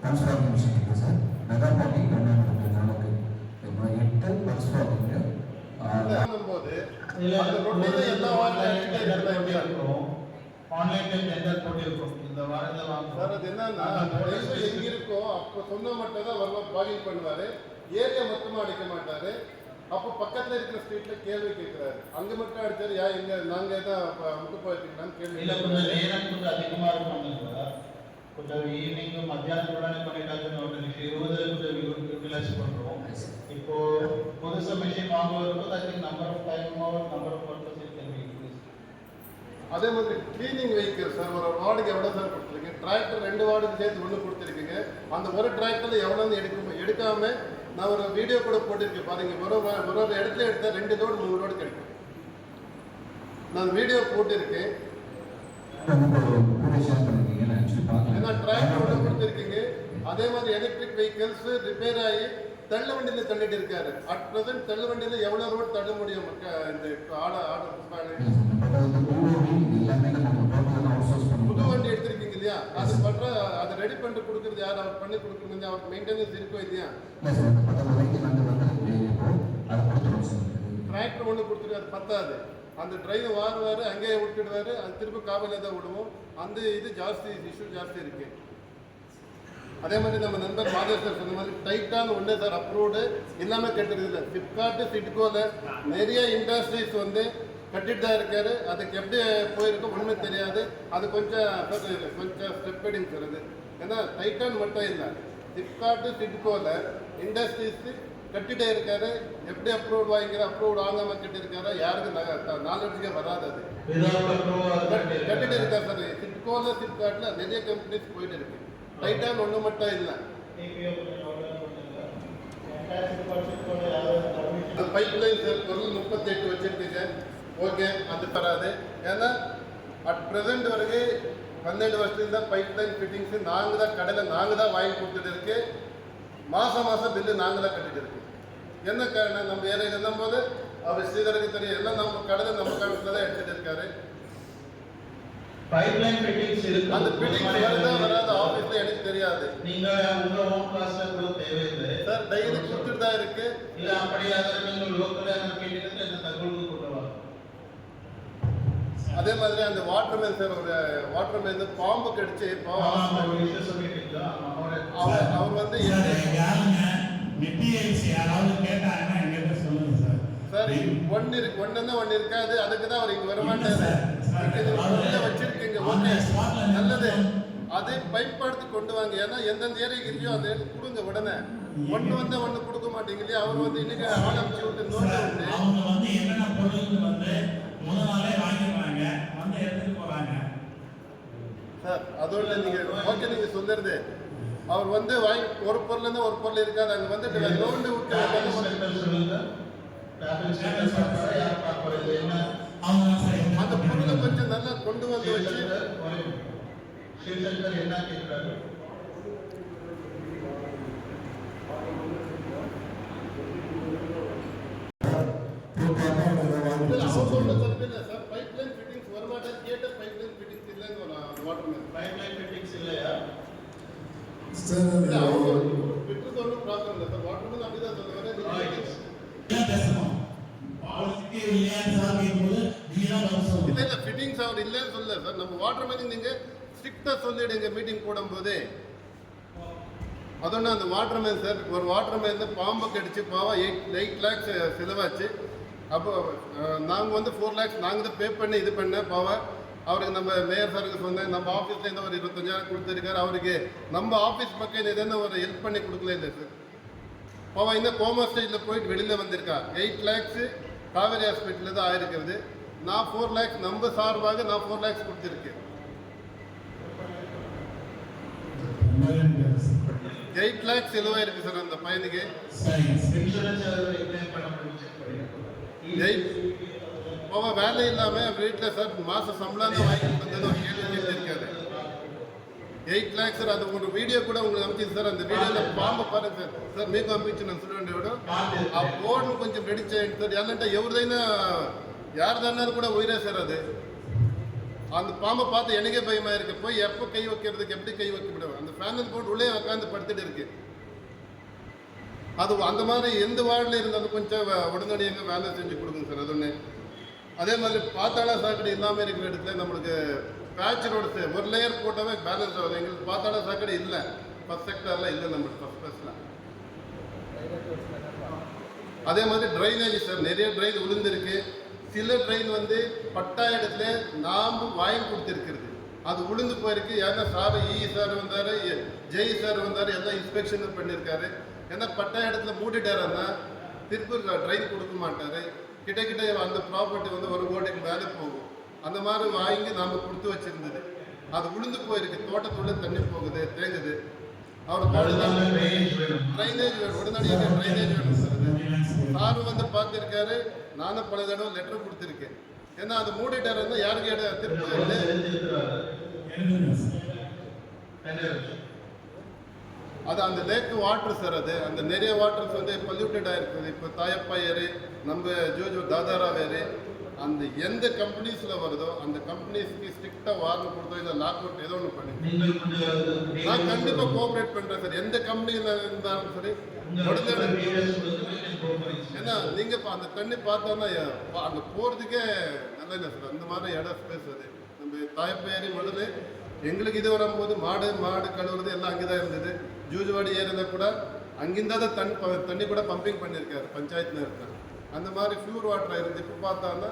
Transformation இருக்குது sir mega parking ரெண்டாயிரம் இருக்குது நாளுக்கு இப்போ எட்டு பஸ் பார்க்கிங்கு ஏரியா மொத்தமா அடிக்க மாட்டாரு. அப்போ பக்கத்தில் இருக்கிற ஸ்ட்ரீட்டில் கேள்வி கேட்குறாரு. அங்கே மட்டும் அடித்தார் யா எங்கே நாங்கள் தான் முட்டுப்பாட்டிங்களான்னு கேள்வி இல்லை அதிகமாக இருக்கும் கொஞ்சம் ஈவினிங் மத்தியானம் கூட பண்ணிட்டாச்சுன்னு நிமிஷம் இருபது கொஞ்சம் யூட்டிலைஸ் பண்றோம். இப்போ புதுசா மிஷின் வாங்குவதற்கு I think number of time number of purpose it can be increase அதே மாதிரி கிளீனிங் வெஹிக்கிள் சார் ஒரு வார்டுக்கு எவ்வளோ சார் கொடுத்துருக்கீங்க? டிராக்டர் ரெண்டு வார்டுக்கு சேர்த்து ஒன்று கொடுத்துருக்கீங்க. அந்த ஒரு டிராக்டர்ல எவ்வளோ எடுக்க எடுக்காம? நான் ஒரு வீடியோ கூட போட்டிருக்கேன். பாருங்க ஒரு வா- ஒரு ஒரு இடத்துல எடுத்தா ரெண்டு லோடு மூணு லோடு கிடைக்கும். நான் வீடியோ போட்டிருக்கேன். ஏன்னா டிராக்டர் ஒன்று கொடுத்துருக்கீங்க. அதே மாதிரி எலக்ட்ரிக் வெஹிக்கிள்ஸ் ரிப்பேர் ஆகி தள்ளு வண்டியில தள்ளிட்டு இருக்காரு. அட் ப்ரெசென்ட் தள்ளு வண்டியில ரோடு தள்ள முடியும்? இந்த ஆட ஆட புது வண்டி எடுத்திருக்கீங்க இல்லையா? அது பண்ற அதை ரெடி பண்ணிட்டு கொடுக்குறது யார்? அவர் பண்ணி கொடுக்குறது அவருக்கு மெயின்டெனன்ஸ் இருக்கும் இல்லையா? டிராக்டர் ஒன்று கொடுத்துட்டு அது பத்தாது. அந்த டிரைவர் வாருவார் அங்கேயே விட்டுடுவார் அது திரும்ப காவலில் தான் விடுவோம். அந்த இது ஜாஸ்தி இஷ்யூ ஜாஸ்தி இருக்கு. அதே மாதிரி நம்ம நண்பர் மாதேஷ் சார் சொன்ன மாதிரி டைட்டான ஒன்று சார் அப்ரூவ்டு எல்லாமே கட்டுறது இல்லை. ஃப்ளிப்கார்ட்டு சிட்கோவில் நிறைய இண்டஸ்ட்ரீஸ் வந்து கட்டிட்டு தான் இருக்காரு. அதுக்கு எப்படி போயிருக்கோ ஒன்றுமே தெரியாது. அது கொஞ்சம் கொஞ்சம் ஸ்டெப் எடுங்க சார் அது ஏன்னா டைட்டான் மட்டும் இல்லை. ஃப்ளிப்கார்ட்டு சிட்கோவில் இண்டஸ்ட்ரீஸு கட்டிட்டே இருக்காரு. எப்படி அப்ரூவ் வாங்கிக்கிற அப்ரூவ் வாங்காம கட்டியிருக்காரு யாருக்கும் நாலேஜுக்கே வராது அது. கட்டிட்டு இருக்காரு சார். சிட்கோல சிப்காட்ல நிறைய கம்பெனிஸ் போயிட்டு இருக்கு. டைட்டான் ஒன்று மட்டும் இல்லை. அந்த பைப் லைன் சார் பொருள் முப்பத்தெட்டு வச்சிருக்கீங்க ஓகே அது தராது. ஏன்னா அட் ப்ரெசென்ட் வரைக்கும் பன்னெண்டு வருஷத்துல பைப் லைன் ஃபிட்டிங்ஸ் நாங்கள் தான் கடையில் நாங்கள் தான் வாங்கி கொடுத்துட்டு இருக்கு. மாதம் மாதம் பில்லு நாங்கள் தான் கட்டிட்டு இருக்கோம் என்ன காரணம்? நம்ம ஏரியா இருந்தும் போது அவர் ஸ்ரீதருக்கு தெரியும். எல்லாம் நம்ம கடையில் நம்ம கணக்கில் தான் எடுத்துட்டு இருக்காரு. பைப்லைன் ஃபிட்டிங்ஸ் இருக்கு. அந்த ஃபிட்டிங்ஸ் வருதா. வராத ஆஃபீஸில் எனக்கு தெரியாது. நீங்க உங்க ஹோம் கிளாஸ்ல கூட தேவையில்லை. சார் டெய்லி கொடுத்துட்டு தான் இருக்கு. இல்ல அப்படியாக நீங்க லோக்கல்ல கேட்டீங்கன்னா இந்த தகவல் கொண்டு வாங்க. அதே மாதிரி அந்த வாட்டர்மேன் சார் ஒரு வாட்டர்மேன் பாம்பு கடிச்சு அவர். வந்து மெட்டீரியல்ஸ் யாராவது கேட்டாங்கன்னா எங்கிட்ட சொல்லுங்க சார். சார் ஒன்னு இருக்கு ஒன்னு ஒன்னு இருக்காது. அதுக்கு தான் அவர் இங்க வர மாட்டாரு. சார், சார், இங்க இது அவரு- உள்ள வச்சிருக்கீங்க. அந்த ஓகே. நல்லது. அதை பயன்படுத்தி கொண்டு வாங்க. ஏன்னா எந்தெந்த ஏரியாக்கு இல்லையோ அதை கொடுங்க உடனே. ஒண்ணு வந்தா ஒண்ணு கொடுக்க மாட்டீங்க இல்லையா? அவர் வந்து இன்னைக்கு ஆரம்பிச்சு விட்டு நோட்டு விட்டு அவங்க வந்து என்னென்ன பொருள் வந்து முதல் நாளே வாங்கிடுறாங்க வந்து எடுத்துட்டு போறாங்க. சார் அதோட நீங்க ஓகே நீங்க சொல்லுறது அவர் வந்து வாங்கி ஒரு பொருள் இருந்து ஒரு பொருள் இருக்காது. அங்க வந்துட்டு நோண்டு விட்டு அந்த பொருளை கொஞ்சம் நல்லா கொண்டு வந்து வச்சு என்ன கேட்கிறாரு அவர் சொல்ற தப்பு சார் பைப்லைன் ஃபிட்டிங்ஸ் வர மாட்டேன் கேட்ட பைப்லைன் ஃபிட்டிங்ஸ் இல்லைன்னு வாட்டர்மேன் பைப்லைன் ஃபிட்டிங்ஸ் இல்லையா இல்ல அவங்க விட்டுறது ஒன்றும் ப்ராப்ளம் இல்லை சார் வாட்டர்மேன் அப்படிதான் சொல்லுவாரு நீங்க என்ன பேசணும் பாலிசிக்கு இல்லையான்னு சார் கேட்கும்போது நீங்க தான் பதில் இல்ல சொல்லணும். இல்ல ஃபிட்டிங்ஸ் அவர் இல்லைன்னு சொல்லல சார். நம்ம வாட்டர்மேனுக்கு நீங்க ஸ்ட்ரிக்டா சொல்லிடுங்க மீட்டிங் போடும்போது. அதொன்று அந்த வாட்டர்மேன் சார் ஒரு வாட்டர்மேன் பாம்பை கடிச்சு பாவம் எயிட் எயிட் லேக்ஸ் செலவாச்சு. அப்போ நாங்கள் வந்து ஃபோர் லேக்ஸ் நாங்கள் தான் பே பண்ணி இது பண்ணேன் பாவம். அவருக்கு நம்ம மேயர் சாருக்கு சொன்னேன் நம்ம ஆஃபீஸ்லேருந்து ஒரு இருபத்தஞ்சாயிரம் கொடுத்துருக்காரு. அவருக்கு நம்ம ஆஃபீஸ் பக்கம் எதுன்னு ஒரு ஹெல்ப் பண்ணி கொடுக்கல இல்லை சார் பாவம் இன்னும் கோமா ஸ்டேஜில் போயிட்டு வெளியில் வந்திருக்கா. எயிட் லேக்ஸு காவேரி ஹாஸ்பிட்டலில் தான் ஆயிருக்கிறது. நான் ஃபோர் லேக்ஸ் நம்ம சார்பாக நான் ஃபோர் லேக்ஸ் கொடுத்துருக்கேன். எயிட் லேக்ஸ் செலவாயிருக்கு சார் அந்த பையனுக்கு? எயிட் அவன் வேலை இல்லாம வீட்டில் சார் மாசம் சம்பளம் தான் வாங்கி கொடுத்தது ஒரு கேள்வி கேட்டிருக்காரு எயிட் லேக்ஸ் சார் அது ஒரு வீடியோ கூட உங்களுக்கு அனுப்பிச்சு சார் அந்த வீடியோவில் பாம்பை பாருங்க சார் సార్ మీకు పంపించిన స్టూడెంట్ ఎవడు ఆ బోర్డును కొంచెం రెడీ చేయండి సార్ ఎలాంటే ఎవరిదైనా యారదన్నారు కూడా పోయినా సార్ అది அந்த பாம்பை பார்த்து எனக்கே பயமா இருக்கு போய் எப்போ கை வைக்கிறதுக்கு எப்படி கை வைக்க முடியும் அந்த ஃபேனல் போட்டு உள்ளே உட்காந்து படுத்துட்டு இருக்கு அது அந்த மாதிரி எந்த வார்டில் இருந்தாலும் கொஞ்சம் வ- உடனடியாக வேலை செஞ்சு கொடுங்க சார் அது ஒன்று அதே மாதிரி பாத்தாள சாக்கடை இல்லாமல் இருக்கிற இடத்துல நம்மளுக்கு பேட்ச் ரோடு ஒரு லேயர் போட்டாவே பேலன்ஸ் ஆகுது. எங்களுக்கு பாத்தாள சாக்கடை இல்லை. ஃபஸ்ட் செக்டரில் இல்லை நம்மளுக்கு ஃபஸ்ட் ஃபஸ்ட்டில் அதே மாதிரி ட்ரைனேஜ் சார் நிறைய ட்ரைன் விழுந்திருக்கு சில ட்ரெயின் வந்து பட்டா இடத்துல நாம் வாங்கி கொடுத்துருக்கிறது. அது விழுந்து போயிருக்கு. ஏன்னா சார் இ e சார் வந்தார் ஜெய் சார் வந்தார் எல்லாம் இன்ஸ்பெக்ஷன் பண்ணியிருக்காரு ஏன்னா பட்டா இடத்துல மூடிட்டாருன்னா திருப்பூர் ட்ரெயின் கொடுக்க மாட்டார். கிட்ட கிட்ட அந்த ப்ராப்பர்ட்டி வந்து ஒரு கோடிக்கு மேலே போகும். அந்த மாதிரி வாங்கி நாம் கொடுத்து வச்சிருந்தது. அது விழுந்து போயிருக்கு. தோட்டத்துள்ள தண்ணி போகுது தேங்குது. அவர். ட்ரைனேஜ் வேணும். உடனடியாக ட்ரைனேஜ் வேணும் சார் வந்து பார்த்துருக்காரு. நானும் பல தடவை லெட்டர் கொடுத்துருக்கேன். ஏன்னா அது மூடிட்டாருன்னா யாருக்கு இடம் திருப்பி கொஞ்சம் தெரிஞ்சிருக்கிறாரு. எழுதுங்க சார் என்ன? அது அந்த லேக் வாட்டர் சார் அது. அந்த நிறைய வாட்டர்ஸ் வந்து பொல்யூட்டட் ஆயிருக்குது. இப்போ தாயப்பா ஏரி நம்ம ஜோஜோ தாதாராவ் ஏரி அந்த எந்த கம்பெனிஸில் வருதோ அந்த கம்பெனிஸ்க்கு ஸ்ட்ரிக்டாக வார்னிங் கொடுத்தோ இல்லை லாக் அவுட் ஏதோ ஒன்று பண்ணி நீங்கள் நான் கண்டிப்பாக கோஆப்ரேட் பண்ணுறேன் சார். எந்த கம்பெனியில் இருந்தாலும் சரி உடனே. ஏன்னா நீங்க இப்ப அந்த தண்ணி பார்த்தோன்னா அங்க போறதுக்கே நல்ல இல்லை சார். அந்த மாதிரி இடம் ஸ்பேஸ் அது. நம்ம தாயப்பேரி முதல்ல எங்களுக்கு இது வரும்போது மாடு மாடு கழுவுறது எல்லாம் அங்கே தான் இருந்தது. ஜூஜுவாடி ஏரியால கூட அங்கிருந்தா தான் தண்ணி ப- தண்ணி கூட பம்பிங் பண்ணியிருக்காரு பஞ்சாயத்து நேரத்தில் அந்த மாதிரி ஃபியூர் வாட்டர் இருந்து இப்போ பார்த்தோன்னா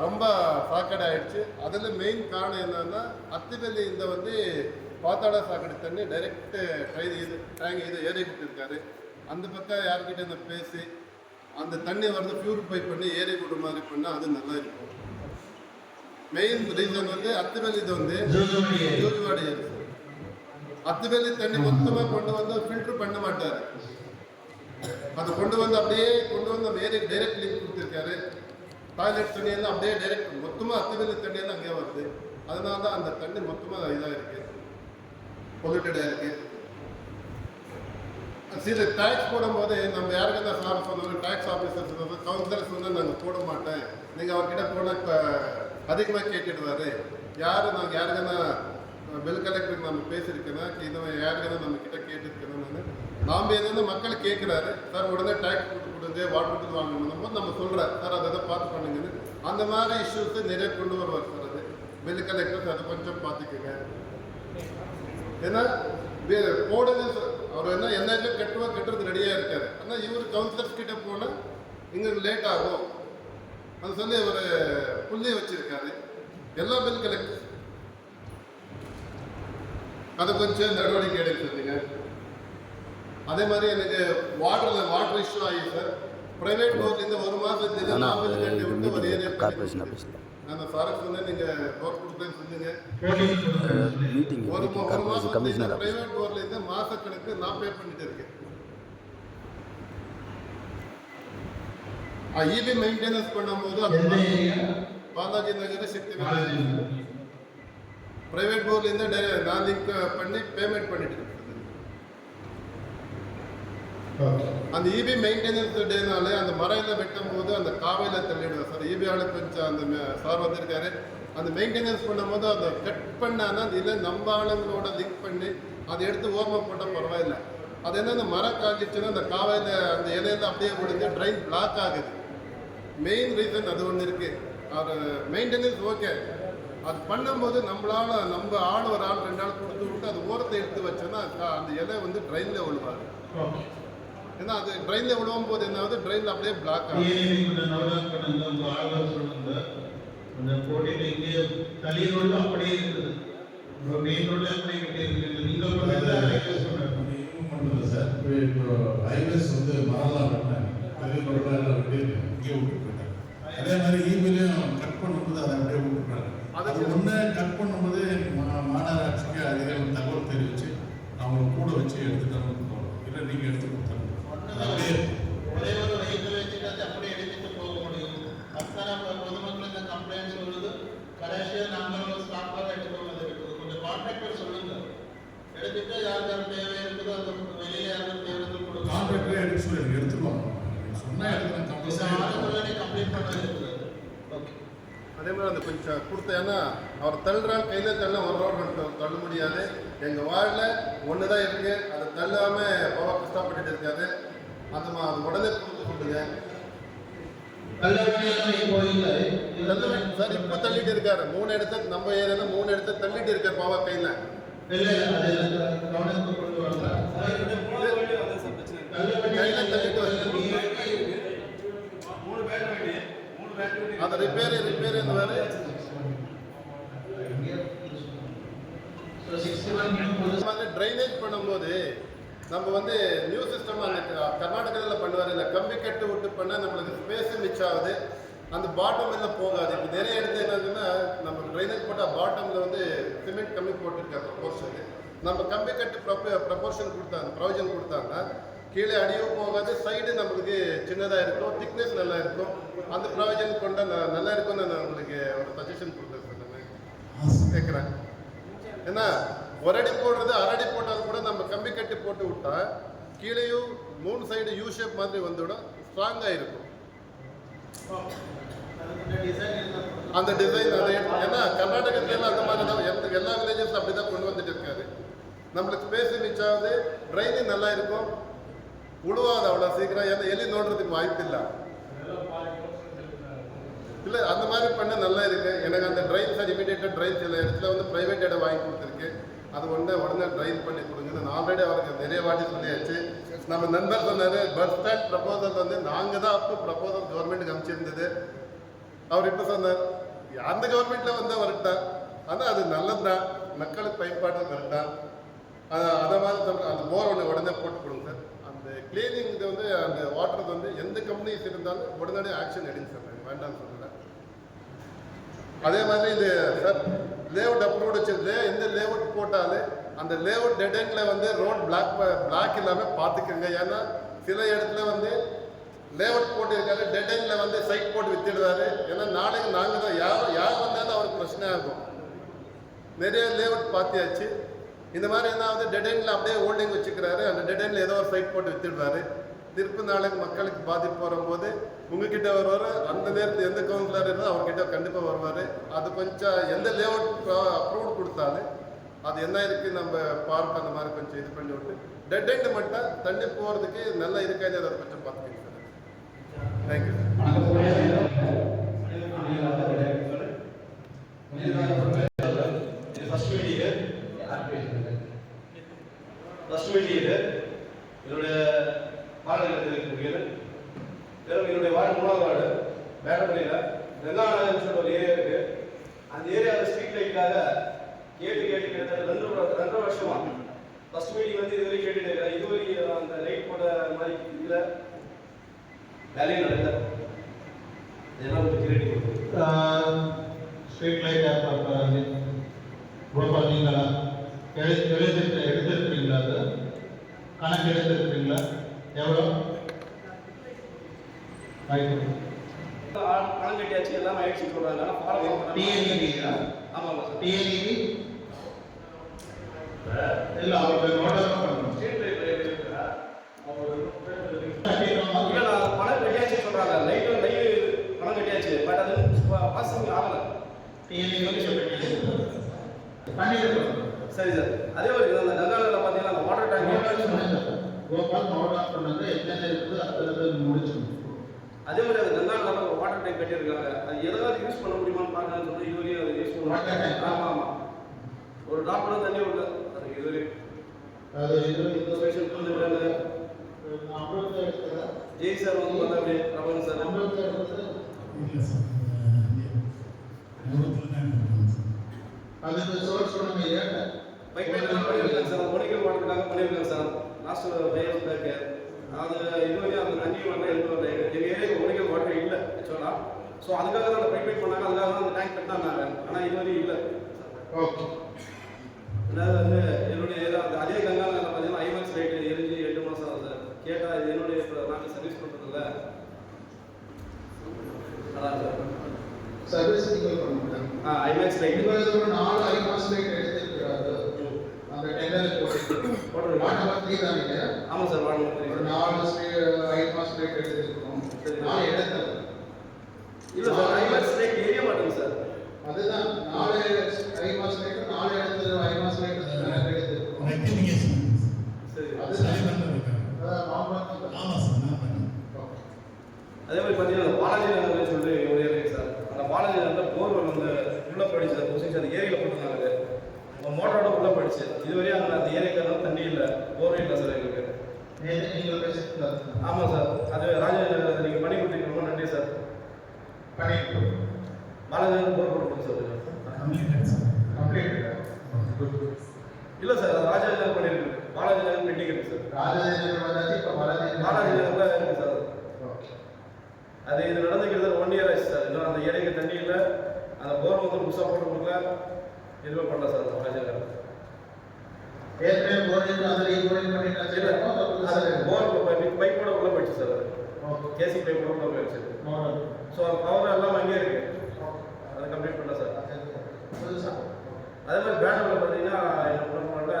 ரொம்ப சாக்கடை ஆயிடுச்சு. அதில் மெயின் காரணம் என்னன்னா அத்திவெளி இந்த வந்து பாத்தாட சாக்கடை தண்ணி டைரெக்ட் கை இது டேங்க் இது ஏறி கொடுத்துருக்காரு அந்த பக்கம் யார்கிட்ட இந்த பேசி அந்த தண்ணி வந்து பியூரிஃபை பண்ணி ஏறி விடுற மாதிரி பண்ணால் அது நல்லா இருக்கும். மெயின் ரீசன் வந்து அத்திவெளி இது வந்து ஜூஜுவாடி சார் அத்திவெளி தண்ணி மொத்தமாக கொண்டு வந்து ஃபில்டர் பண்ண மாட்டார். அதை கொண்டு வந்து அப்படியே கொண்டு வந்து ஏரிக்கு டைரக்ட் லிங்க் கொடுத்துருக்காரு. டாய்லெட் தண்ணி எல்லாம் அப்படியே டைரக்ட் மொத்தமாக அத்திவெளி தண்ணி எல்லாம் அங்கேயே வருது. அதனால தான் அந்த தண்ணி மொத்தமாக இதாக இருக்கு. பொல்யூட்டடாக இருக்கு. சில டேக்ஸ் போடும்போது நம்ம யாருக்கா சார் சொன்னாலும் டேக்ஸ் ஆஃபீஸர் சொன்னாலும் கவுன்சிலர் சொன்னால் நாங்கள் போட மாட்டேன். நீங்கள் அவர்கிட்ட இப்போ அதிகமாக கேட்டுடுறாரு யார் நான் யாருக்கான பில் கலெக்டருக்கு நம்ம பேசியிருக்கேன்னா இதை யாருக்கான நம்ம கிட்ட கேட்டிருக்கேன்னா நான்? நாம் எதுனா மக்கள் கேட்குறாரு சார் உடனே டேக்ஸ் கொடுத்து கொடுங்க வாட்டர் கொடுத்து வாங்கணும் போது நம்ம சொல்கிறார் சார் அதை தான் பார்த்து பண்ணுங்கன்னு. அந்த மாதிரி இஷ்யூஸு நிறைய கொண்டு வருவார் சார் அது. பில் கலெக்டர்ஸ் அதை கொஞ்சம் பார்த்துக்கோங்க. ஏன்னா வே- அவர் என்ன என்ன கட்டுவா கட்டுறது ரெடியாக இருக்காரு. ஆனால் இவர் கவுன்சிலர்ஸ் கிட்ட போனால் இங்கே லேட் ஆகும். அது சொல்லி ஒரு புள்ளி வச்சிருக்காரு. எல்லா பில் கலெக்டர் அதை கொஞ்சம் நடவடிக்கை எடுக்க சொல்லுங்க. அதே மாதிரி எனக்கு வாட்டரில் வாட்டர் இஷ்யூ ஆகி சார் பிரைவேட் போர்ட்லேருந்து ஒரு மாதத்துலேருந்து அது கட்டி விட்டு ஒரு ஏரியா கார்பரேஷன் ஆஃபீஸில் நான் சாருக்கு சொன்னேன் நீங்கள் போர் கொடுத்தேன்னு கொடுக்கணும். மீட்டிங் ஒரு மாசம் கமிஷனர் ஆஃபீஸ் பிரைவேட் மாசக்கணக்கு நான் பே பண்ணிட்டு இருக்கேன். இபி மெயின்டெனன்ஸ் பண்ணும்போது அது? பாலாஜி நகர் சக்தி. பிரைவேட் போர்ட்ல இருந்து direct நான் லிங்க் பண்ணி பேமெண்ட் பண்ணிட்டு. அந்த இபி மெயின்டெனன்ஸ் டேனால அந்த மரையில் வெட்டும் போது அந்த காவையில தள்ளிடுவேன் சார் இபி ஆளு கொஞ்சம் அந்த சார் வந்திருக்காரு அந்த மெயின்டெனன்ஸ் பண்ணும்போது அதை கட் பண்ணானா இல்லை நம்ம ஆளுங்களோட லிங்க் பண்ணி அதை எடுத்து ஓரமாக போட்டால் பரவாயில்ல அது என்ன அந்த மரம் காய்ச்சிச்சுன்னா அந்த காவையில் அந்த இலையில அப்படியே விழுந்து ட்ரைன் பிளாக் ஆகுது மெயின் ரீசன் அது ஒன்று இருக்கு. அது மெயின்டெனன்ஸ் ஓகே அது பண்ணும்போது நம்மளால நம்ம ஆள் ஒரு ஆள் ரெண்டு ஆள் கொடுத்து விட்டு அது ஓரத்தை எடுத்து வச்சோன்னா அந்த இலை வந்து ட்ரெயினில் விழுவாது. ஏன்னா அது ட்ரெயினில் விழுவும் போது என்ன ஆகுது ட்ரெயினில் அப்படியே பிளாக் ஆகும். அந்த போட்டிட்டு இங்கே ரோடு அப்படியே இருக்குது. மெயின் ரோட்ல அப்படியே கட்டி இருக்குது நீங்க பண்ணுறது ரெக்வஸ்ட் பண்ணுறேன் அது இன்னும் பண்றது சார் இப்போ இப்போ ஹைவேஸ் வந்து வெட்டினாங்க. பெரிய மரம்லாம் வெட்டி இங்கே விட்டு போயிட்டாங்க. அதே மாதிரி ஈபிலையும் கட் பண்ணும்போது அதை அப்படியே விட்டுட்டாங்க அது ஒன்று கட் பண்ணும்போது மா- மாநகராட்சிக்கு அதிகாரிகள் தகவல் தெரிவித்து அவங்க கூட வச்சு எடுத்துட்டு வந்து போகணும் இல்லை நீங்கள் எடுத்து கொடுத்தாங்க. அப்படியே அது அப்படியே கடைசியாக நாங்கள் வந்து இருக்குது கொஞ்சம் கான்ட்ராக்டர் சொல்லுங்க. எடுத்துட்டு யார் யார் தேவை இருக்குதோ அந்த வெளியே யாருக்கு தேவை கான்ட்ராக்டரே எடுக்க சொல்லி எடுத்துருவாங்க. அதே மாதிரி அந்த கொஞ்சம் கொடுத்த ஏன்னா அவர் தள்ளுறாள் கையில் தள்ள ஒரு தள்ள முடியாது எங்கள் வார்டில் ஒன்று தான் இருக்குது அதை தள்ளாமல் பவர் கஷ்டப்பட்டுட்டு இருக்காரு அந்த மா அது உடனே கொடுத்து சொல்லுங்க சார் இப்போ தள்ளிட்டு இருக்காரு. மூணு இடத்த நம்ம ஏரியாவில் மூணு இடத்த தள்ளிட்டு இருக்காரு பாவா கையில் இல்லை அது எனக்கு கவனத்துக்கு கொண்டு வரல கையில் தள்ளிட்டு வருது அந்த ரிப்பேர் ரிப்பேர் இந்த மாதிரி ட்ரைனேஜ் பண்ணும்போது நம்ம வந்து நியூ சிஸ்டம் அந்த கர்நாடகாவில் பண்ணுவார். இந்த கம்பி கட்டு விட்டு பண்ணால் நம்மளுக்கு ஸ்பேஸ் மிச்சம் ஆகுது. அந்த பாட்டம் எல்லாம் போகாது. இப்போ நிறைய இடத்துல என்னதுன்னா நம்ம ட்ரைனேஜ் போட்டால் பாட்டமில் வந்து சிமெண்ட் கம்மி போட்டுருக்காங்க ப்ரொபோர்ஷனுக்கு நம்ம கம்பி கட்டு ப்ரொப ப்ரொபோர்ஷன் கொடுத்தாங்க ப்ரொவிஜன் கொடுத்தாங்கன்னா கீழே அடியும் போகாது சைடு நம்மளுக்கு சின்னதாக இருக்கும் திக்னஸ் நல்லா இருக்கும். அந்த ப்ரொவிஜன் கொண்ட நல்லா இருக்கும்னு நான் உங்களுக்கு ஒரு சஜஷன் கொடுத்தேன் நான். கேட்குறேன் ஏன்னா ஒரு அடி போடுறது அரடி போட்டாலும் கூட நம்ம கம்பி கட்டி போட்டு விட்டா கீழேயும் மூணு சைடு யூ ஷேப் மாதிரி வந்துவிடும் ஸ்ட்ராங்காக இருக்கும். அந்த டிசைன் அதை ஏன்னா கர்நாடகத்துல அந்த மாதிரி தான் எந்த எல்லா வில்லேஜஸ் அப்படி தான் கொண்டு வந்துட்டு இருக்காரு. நம்மளுக்கு ஸ்பேஸ் மிச்சாவது ட்ரைனிங் நல்லா இருக்கும். உழுவாது அவ்வளோ சீக்கிரம். ஏன்னா எலி நோடுறதுக்கு வாய்ப்பு இல்லை இல்லை அந்த மாதிரி பண்ண நல்லா இருக்கு. எனக்கு அந்த ட்ரைவ் சார் இமீடியட்டாக சில இடத்துல வந்து ப்ரைவேட் இடம் வாங்கி கொடுத்துருக்கு. அது உடனே உடனே ட்ரைவ் பண்ணி கொடுங்க நான் ஆல்ரெடி அவருக்கு நிறைய வாட்டி சொல்லியாச்சு. நம்ம நண்பர் சொன்னார் பஸ் ஸ்டாண்ட் ப்ரப்போசல் வந்து நாங்கள் தான் அப்போ ப்ரப்போசல் கவர்மெண்ட்டுக்கு அமைச்சிருந்தது அவர் இப்போ சொன்னார் அந்த கவர்மெண்ட்டில் வந்து வரட்டா ஆனால் அது நல்லதுதான் மக்களுக்கு பயன்பாடு கரெக்டாக அதை அதை மாதிரி அந்த போர் ஒன்று உடனே போட்டு கொடுங்க சார். கிளீனிங் இது வந்து அந்த வாட்டர் வந்து எந்த கம்பெனிஸ் இருந்தாலும் உடனடியே ஆக்ஷன் எடுங்க சார் வேண்டாம்னு சொல்கிறேன் அதே மாதிரி இது சார் லேஅவுட் அப்ரூவ்டு வச்சிருந்தே எந்த லேஅவுட் போட்டாலும் அந்த லேஅவுட் டெட் வந்து ரோட் பிளாக் பிளாக் இல்லாமல் பார்த்துக்கோங்க. ஏன்னா சில இடத்துல வந்து லேஅவுட் போட்டிருக்காரு டெட் வந்து சைட் போட்டு வித்துடுவாரு. ஏன்னா நாளைக்கு நாங்கள் தான் யார் யார் வந்தாலும் அவருக்கு பிரச்சனை ஆகும். நிறைய லேஅவுட் பார்த்தியாச்சு. இந்த மாதிரி என்ன ஆகுது அப்படியே ஹோல்டிங் வச்சுக்கிறாரு. அந்த டெடைனில் ஏதோ ஒரு சைட் போட்டு வித்துடுவாரு. திருப்பி நாளைக்கு மக்களுக்கு பாதிப்பு வரும்போது உங்ககிட்ட வருவார். அந்த நேரத்தில் எந்த கவுன்சிலர் இருந்தால் அவர்கிட்ட கண்டிப்பாக வருவார். அது கொஞ்சம் எந்த லேஅவுட் அப்ரூவ் கொடுத்தாலும் அது என்ன இருக்கு நம்ம பார்க் அந்த மாதிரி கொஞ்சம் இது பண்ணி விட்டு டெட் எண்ட் மட்டும் தண்ணி போகிறதுக்கு நல்லா இருக்காது அதை கொஞ்சம் பார்த்துக்கிங்க சார். தேங்க்யூ சார் இது ஃபர்ஸ்ட் மீட்டிங்கு ஃபர்ஸ்ட் மீட்டிங் என்னுடைய மாநிலத்தில் இருக்கக்கூடியது மேலும் என்னுடைய வார்டு மூணாவது வார்டு வேடப்பள்ளியில் வெங்காயம் சொல்ல ஒரு ஏரியா இருக்குது அந்த ஏரியாவில் ஸ்ட்ரீட் லைட்டுக்காக கேட்டு கேட்டு கிட்டத்தட்ட ரெண்டு வரு- ரெண்டரை வருஷமா ஃபர்ஸ்ட் மீட்டிங் வந்து இதுவரை கேட்டுட்டு இருக்கிறேன். இதுவரை அந்த லைட் போட மாதிரி இல்லை வேலையும் நடக்கல. இதெல்லாம் கொஞ்சம் கிரியேட்டிவ் ஸ்ட்ரீட் லைட் ப்ரோப்பா பார்த்தீங்களா? எழுதி எழுதிட்டு அது கணக்கு எடுத்திருக்கிறீங்களா எவ்வளோ? பணம் கட்டியாச்சு எல்லாம் ஆயிடுச்சு சொல்றாங்க ஆனா ஃபாலோ பண்ண டிஎன்இபி ஆமாம் சார். டிஎன்இபி இல்லை அவருக்கு நோட்டஸ் பண்ணணும். இல்ல நான் பணம் கட்டியாச்சு சொல்றாங்க. லைட் லைட் பணம் கட்டியாச்சு. பட் அது பாசிங் ஆகல. சரி சார் அதே மாதிரி அந்த கங்காவில் பார்த்தீங்கன்னா அந்த வாட்டர் டேங்க் கோபால் நோட் பண்ணது என்னென்ன இருக்குது அதை முடிச்சு அதே மாதிரி அந்த கங்காவில் வாட்டர் டேங்க் கட்டியிருக்காங்க அது எதாவது யூஸ் பண்ண முடியுமான்னு பார்க்கலாம்னு சொல்லி இதுவரையும் அதை யூஸ் பண்ண Water tank? ஆமாம் ஆமாம் ஒரு டாக்டர் தண்ணி விடல அதுக்கு இதுவரையும் அது இந்த அமிர்த எடுத்ததா ஜெய் சார் வந்து பார்த்தா அப்படியே பிரபன் சார் அதுக்கு சோர்ஸ் ஒன்று ஏன் சார் மொழிகள் வாட்டருக்காக பண்ணியிருக்கேன் sir last five years back அது இதுவரையும் அந்த தண்ணி வரல எந்த வரல எங்கள் ஏரியாவுக்கு மொழிகள் வாட்டர் இல்லை ஆக்சுவலாக ஸோ அதுக்காக தான் அந்த பைப் லைன் பண்ணாங்க அதுக்காக தான் அந்த டேங்க் கட்டினாங்க ஆனால் இதுவரையும் இல்லை ஓகே அதாவது வந்து என்னுடைய ஏரியா அந்த அதே கங்காவில் பார்த்தீங்கன்னா ஐமேக்ஸ் லைட் எரிஞ்சு எட்டு மாதம் ஆகுது சார் கேட்டால் இது என்னுடைய இப்போ நாங்கள் சர்வீஸ் பண்ணுறதில்ல அதான் சார் சர்வீஸ் நீங்கள் பண்ணுங்க ஆ ஐமேக்ஸ் லைட் உங்களுக்கு ஒரு நாலு ஐ மாஸ் லைட் எடுத்திருக்கிறாரு அந்த டெண்டருக்கு போட்டு வாட்டர் பத்தி தான் நீங்க ஆமாம் சார் வாங்க ஒரு நாலு ஐ மாஸ் லைட் எடுத்திருக்கோம் நாலு இடத்துல இல்லை சார் ஐமேக்ஸ் லைட் எரிய மாட்டேங்குது சார் அதே மாதிரி பார்த்தீங்கன்னா அந்த பாலாஜி நகர்னு சொல்லிட்டு ஒரு ஏரியா சார். அந்த பாலாஜி நகரில் போர்வெல் வந்து உள்ளே போயிடுச்சு சார். கொஸ்டின் அந்த ஏரியில் போட்டுருந்தாங்க அது மோட்டரோட உள்ளே போயிடுச்சு. இதுவரையும் அங்கே அந்த ஏரியாக்காரலாம் தண்ணி இல்லை. போரும் இல்லை சார் எங்களுக்கு. ஆமாம் சார். அது ராஜேந்திர நகர் நீங்கள் பண்ணி கொடுத்தீங்க. ரொம்ப நன்றி சார். பண்ணிட்டு பாலாஜி நகர் போர் போட்டு சார். கம்ப்ளீட் இல்லை சார் ராஜேந்திர நகர் பண்ணியிருக்கு பாலாஜி நகர் பெண்டிங் இருக்கு சார் இப்போ பாலாஜி பாலாஜி நகரில் இருக்கு சார். அது இது நடந்துக்கிறது ஒன் இயர் ஆச்சு சார். இன்னும் அந்த ஏரியாக்கு தண்ணி இல்லை. அந்த போர் வந்து புதுசாக போட்டு கொடுக்கல. எதுவுமே பண்ணல சார் அந்த பாலாஜி நகர் ஏற்கனவே வச்சிருக்கோம் போர் பைப்போட உள்ள போயிடுச்சு சார் கேசி பைப்போட உள்ள போயிடுச்சு. ஸோ பவர் எல்லாம் அங்கேயே இருக்கு. அதை கம்ப்ளீட் பண்ணல சார். அதே மாதிரி பேனரில் பார்த்தீங்கன்னா நம்மளோட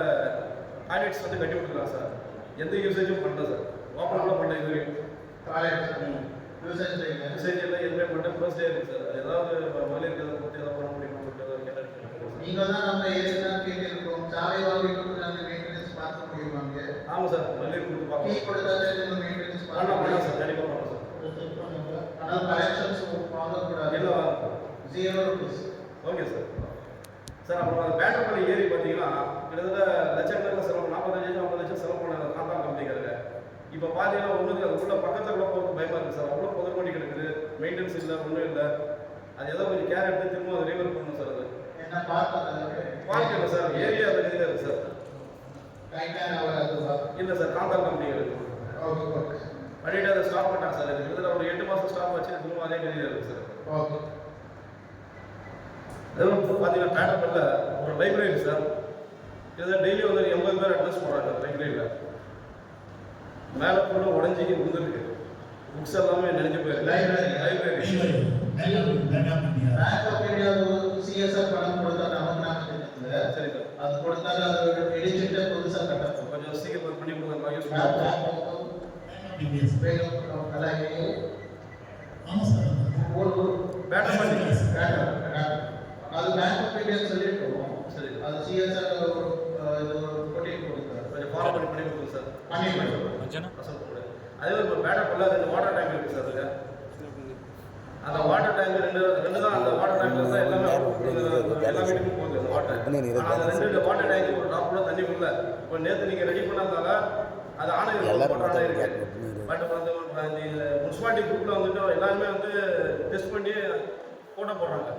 டாய்லெட்ஸ் வந்து கட்டி விட்டுருக்கலாம் சார். எந்த யூசேஜும் பண்ணல சார். ஓப்பன் கூட பண்ணல இது வரைக்கும். டாய்லெட் யூசேஜ் எல்லாம் எதுவுமே பண்ண ஃபர்ஸ்ட் டே இருக்கு சார் அது ஏதாவது மொழி இருக்கிறத பற்றி ஏதாவது பண்ண முடியுமா? ஏதாவது கேட்டு நீங்க தான் நம்ம ஏரியா கேட்டிருக்கோம் சாலை வாங்கிட்டு நாங்க மெயின்டெனன்ஸ் பார்க்க முடியும் அங்க? ஆமாம் சார் மல்லி கொடுத்து டீ பார்க்கலாம் கொடுத்தாலே மெயின்டெனன்ஸ் பண்ணலாம் சார் கண்டிப்பாக பண்ணலாம் சார் ஆனால் கலெக்ஷன்ஸ் இல்லை zero rupees okay sir sir அப்புறம் அந்த பேட்டர்பள்ளி ஏரி பார்த்தீங்கன்னா கிட்டத்தட்ட லட்சக்கணக்கில் செலவு நாற்பத்தஞ்சு ஐம்பது லட்சம் செலவு பண்ணாங்க காந்தா கம்பெனிக்காரங்க இப்போ பார்த்தீங்கன்னா ஒன்றுக்கு அது உள்ள பக்கத்தில் கூட போகிறது பயமாக இருக்குது சார். அவ்வளோ புதர் பண்ணி கிடக்குது. மெயின்டெனன்ஸ் இல்லை ஒன்றும் இல்லை. அது ஏதோ கொஞ்சம் கேர் எடுத்து திரும்ப அதை ரீவர் பண்ணணும் சார் அது. என்ன பார்க்க இல்லை சார். ஏரியா அது இதில் இருக்குது சார். இல்லை சார் காந்தா கம்பெனி இருக்குது பண்ணிட்டு அதை ஸ்டாப் பண்ணிட்டாங்க சார். இது கிட்டத்தட்ட ஒரு எட்டு மாதம் ஸ்டாப் வச்சு திரும்ப அதே கதியில் இருக்குது சார். ஓகே அதுவும் பார்த்தீங்கன்னா பேட்டர்பல்ல ஒரு லைப்ரரி சார். இதில் டெய்லி வந்து எண்பது பேர் அட்ரஸ் போடுறாங்க லைப்ரரியில் மேலே போட உடஞ்சி விழுந்துருக்கு புக்ஸ் எல்லாமே நினைஞ்சு போயிருக்கு. Library library Bank of India CSR பணம் கொடுத்தா நமக்கு நாங்கள் சரி சார். அது கொடுத்தாங்க அதை இடிச்சுட்டு புதுசாக கட்டணும் கொஞ்சம் சீக்கிரம் ஒர்க் பண்ணி கொடுங்க. யூஸ் அது பேங்க் ஆஃப் இந்தியா சொல்லிட்டு அது சிஎஸ்ஆர் இது போட்டிட்டு ஃபாலோ பண்ணி பண்ணி கொடுங்க சார் பண்ணி போடு. அதே மாதிரி இப்போ பேட்டர் பண்ணல ரெண்டு வாட்டர் டேங்க் இருக்குது சார் அதுல. அந்த வாட்டர் டேங்க் ரெண்டு ரெண்டு தான் அந்த வாட்டர் டேங்க்ல தான் எல்லாமே எல்லா வீட்டுக்கும் போகுது அந்த வாட்டர் ஆனால் அந்த ரெண்டு வாட்டர் டேங்க் ஒரு டாப் கூட தண்ணி உள்ள. இப்போ நேற்று நீங்கள் ரெடி பண்ணதால அது ஆணையம் ஆணை இருக்கு. பட் வந்து இந்த முனிசிபாலிட்டி குரூப்பில் வந்துட்டு எல்லாருமே வந்து டெஸ்ட் பண்ணி ஃபோட்டோ போடுறாங்க.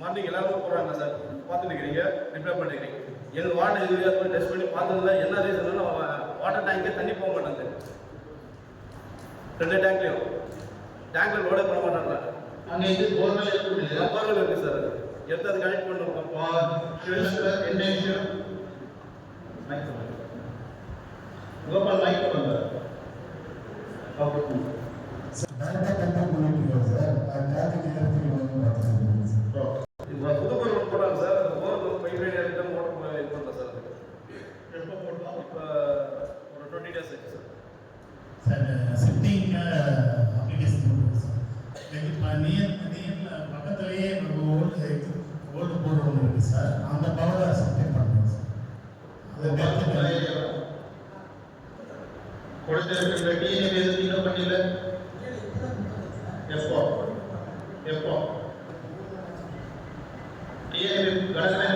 மார்னிங் எல்லாருமே போடுறாங்க சார் பார்த்துட்டு இருக்கிறீங்க ரிப்ளை பண்ணிக்கிறீங்க எங்கள் வாட்டர் இது டெஸ்ட் பண்ணி பார்த்ததுல என்ன ரீசன் வாட்டர் டேங்கே தண்ணி போக மாட்டேங்குது ரெண்டு டேங்க்லையும் டேங்க்ல லோடே பண்ண மாட்டாங்க அங்க இது போர்னல் இருக்குது போர்வெல் இருக்கு சார் அது எடுத்து அதை கனெக்ட் பண்ணுறோம் என்ன இஷ்யூ கோபால் மைக் பண்ணுங்க ஓகே இப்போ புது போர் ஒன்று போட்டாங்க சார் அந்த போர் வந்து பைப் லைன் எடுத்து மோட்டர் இது பண்ணல சார் அதுக்கு எப்போ போட்டோம் இப்போ ஒரு டுவெண்ட்டி டேஸ் ஆச்சு சார் சார் செட்டிங் அப்ளிகேஷன் கொடுக்குறோம் சார் இப்போ நியர் நியரில் பக்கத்துலேயே ஓல்டு ஓல்டு போர்டு ஒன்று இருக்குது சார் அந்த பவரை சப்ளை பண்ணுறோம் சார். அது நேற்று கொடுத்திருக்கின்ற டிஎன்ஏ இன்னும் பண்ணல? எப்போ? எப்போ? கடமை